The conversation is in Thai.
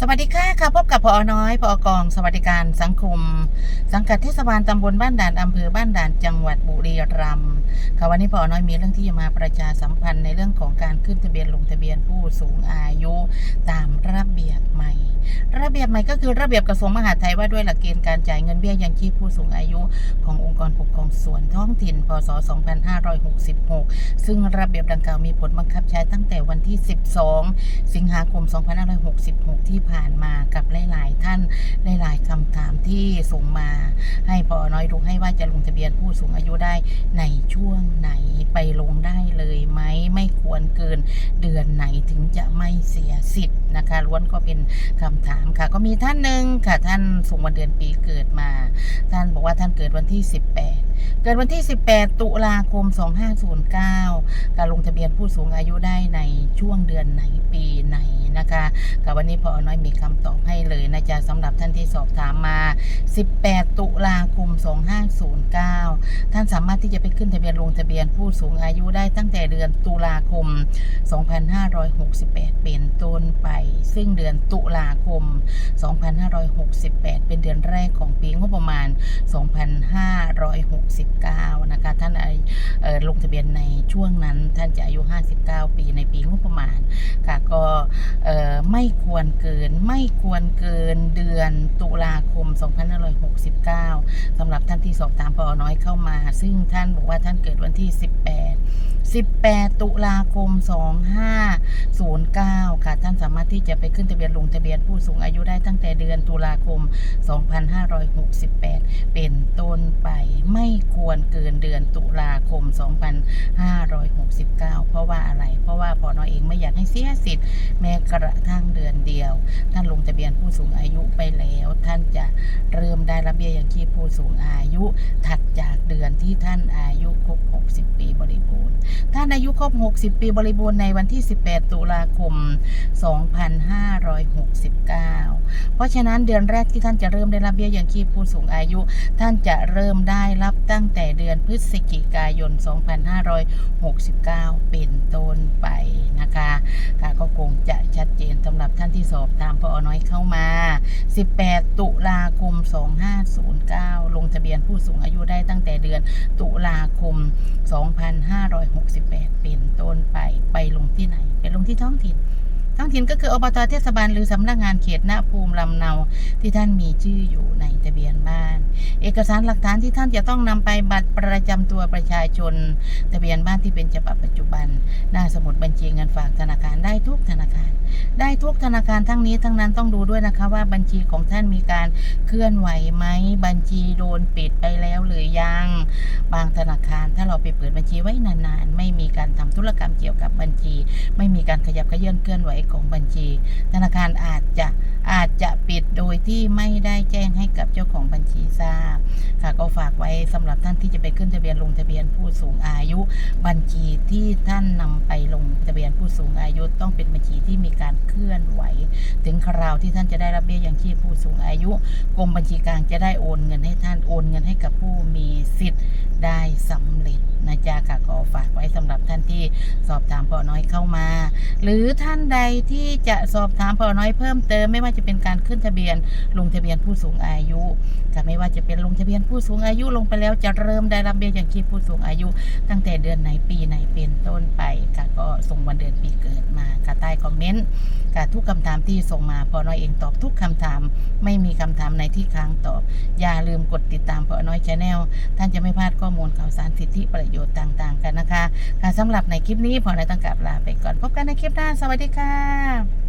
สวัสดีค่ะค่ะพบกับพอน้อยพอกอง สวัสดิการสังคม สังกัดเทศบาลตำบลบ้านด่านอำเภอบ้านด่านจังหวัดบุรีรัมย์ค่ะวันนี้พอน้อยมีเรื่องที่จะมาประชาสัมพันธ์ในเรื่องของการขึ้นทะเบียนลงทะเบียนผู้สูงอายุตามระเบียบใหม่ ระเบียบใหม่ก็คือระเบียบกระทรวงมหาดไทยว่าด้วยหลักเกณฑ์การจ่ายเงินเบี้ยยังชีพผู้สูงอายุขององค์กรปกครองส่วนท้องถิ่น พศ 2566 ซึ่งระเบียบดังกล่าวมีผลบังคับใช้ตั้งแต่วันที่ 12 สิงหาคม 2566 ที่ผ่านมากับหลายๆท่านหลายๆคำถามที่ส่งมาให้ปอน้อยดูให้ว่าจะลงทะเบียนผู้สูงอายุได้ในช่วงไหนไปลงได้เลยไหมไม่ควรเกินเดือนไหนถึงจะไม่เสียสิทธิ์นะคะล้วนก็เป็นคำถามค่ะ ก็มีท่านหนึ่งค่ะท่านส่งวันเดือนปีเกิดมา ท่านบอกว่าท่านเกิดวันที่ 18 เกิดวันที่ 18 ตุลาคม 2509 การลงทะเบียนผู้สูงอายุได้ในช่วงเดือนไหนปีไหนนะคะกับวันนี้พอน้อยมีคำตอบให้เลยนะจ๊ะสำหรับท่านที่สอบถามมา 18 ตุลาคม 2509 ท่านสามารถที่จะไปขึ้นทะเบียนลงทะเบียนผู้สูงอายุได้ตั้งแต่เดือนตุลาคม 2568 เป็นต้นไป ซึ่งเดือนตุลาคม 2568 เป็นเดือนแรกของปีงบประมาณ 256 2569นะคะ ท่านลงทะเบียนในช่วงนั้นท่านจะอายุ 59 ปีในปีงบประมาณ ค่ะก็ไม่ควรเกินไม่ควรเกินเดือนตุลาคม 2569สำหรับท่านที่สอบถามปอน้อยเข้ามา ซึ่งท่านบอกว่าท่านเกิดวันที่ 18 18 ตุลาคม 2509 ค่ะ ท่านสามารถที่จะไปขึ้นทะเบียนลงทะเบียนผู้สูงอายุได้ตั้งแต่เดือนตุลาคม 2568 เป็นต้นไป รเกินเดือนตุลาคม 2569 เพราะว่าอะไร เพราะว่าพอนอเองไม่อยากให้เสียสิทธิ์แม้กระทั่งเดือนเดียว ท่านลงทะเบียนผู้สูงอายุไปแล้ว ท่านจะเริ่มได้รับเบี้ยยังชีพผู้สูงอายุ ถัดจากเดือนที่ท่านอายุครบ 60 ปีบริบูรณ์ ท่านอายุครบ 60 ปีบริบูรณ์ในวันที่ 18 ตุลาคม 2569 เพราะฉะนั้นเดือนแรกที่ท่านจะเริ่มได้รับเบี้ยยังชีพผู้สูงอายุ ท่านจะเริ่มได้รับตั้งแต่เดือนพฤศจิกายน 2569 เป็นต้นไปนะคะค่ะก็คงจะชัดเจนสำหรับท่านที่สอบตามพอน้อยเข้ามา 18 ตุลาคม 2509 ลงทะเบียนผู้สูงอายุได้ตั้งแต่เดือนตุลาคม 2568 เป็นต้นไป ไปลงที่ไหน ไปลงที่ท้องถิ่น ท้องถิ่นก็คืออบตเทศบาลหรือสำนักงานเขตหน้าภูมิลำเนาที่ท่านมีชื่ออยู่ในทะเบียนบ้าน เอกสารหลักฐานที่ท่านจะต้องนำไปบัตรประจำตัวประชาชน ทะเบียนบ้านที่เป็นฉบับ ชีเงินฝากธนาคารได้ทุกธนาคาร ได้ทุกธนาคารทั้งนี้ทั้งนั้นต้องดูด้วยนะคะว่าบัญชีของท่านมีการเคลื่อนไหวไหมบัญชีโดนปิดไปแล้วหรือยัง บางธนาคาร ถ้าเราไปเปิดบัญชีไว้นานๆ ไม่มีการทำธุรกรรมเกี่ยวกับบัญชี ไม่มีการขยับขยื่นเคลื่อนไหวของบัญชี ธนาคารอาจจะ อาจจะปิดโดยที่ไม่ได้แจ้งให้กับเจ้าของบัญชีทราบ ค่ะก็ฝากไว้สำหรับท่านที่จะไปขึ้นทะเบียนลงทะเบียนผู้สูงอายุ บัญชีที่ท่านนำไปลงทะเบียนผู้สูงอายุต้องเป็นบัญชีที่มีการเคลื่อนไหว ถึงคราวที่ท่านจะได้รับเบี้ยยังชีพผู้สูงอายุกรมบัญชีกลางจะได้โอนเงินให้ท่านโอนเงินให้กับผู้มีสิทธิ์ได้สำเร็จนะจ๊ะค่ะก็ฝากไว้สำหรับท่านที่สอบถามพอน้อยเข้ามา หรือท่านใดที่จะสอบถามพอน้อยเพิ่มเติมไม่ว่าจะเป็นการขึ้นทะเบียน ลงทะเบียนผู้สูงอายุค่ไม่ว่าจะเป็นลงทะเบียนผู้สูงอายุลงไปแล้วจะเริ่มได้รับเบี้ยยังชีพผู้สูงอายุ ตั้งแต่เดือนไหนปีไหนเป็นต้นไปค่ะก็ส่งวันเดือนปีเกิดมาค่ะใต้คอมเมนต์ค่ะทุกคำถามที่ส่งมาพอน้อยเองตอบทุกคำถาม ไม่มีคำถามในที่ค้างตอบ อย่าลืมกดติดตามพอน้อยชาแนลท่านจะไม่พลาดข้อมูลข่าวสารสิทธิประโยชน์ต่างๆ กันนะคะค่ะสำหรับในคลิปนี้พอน้อยต้องกลับลาไปก่อนพบกันในคลิปหน้าสวัสดีค่ะ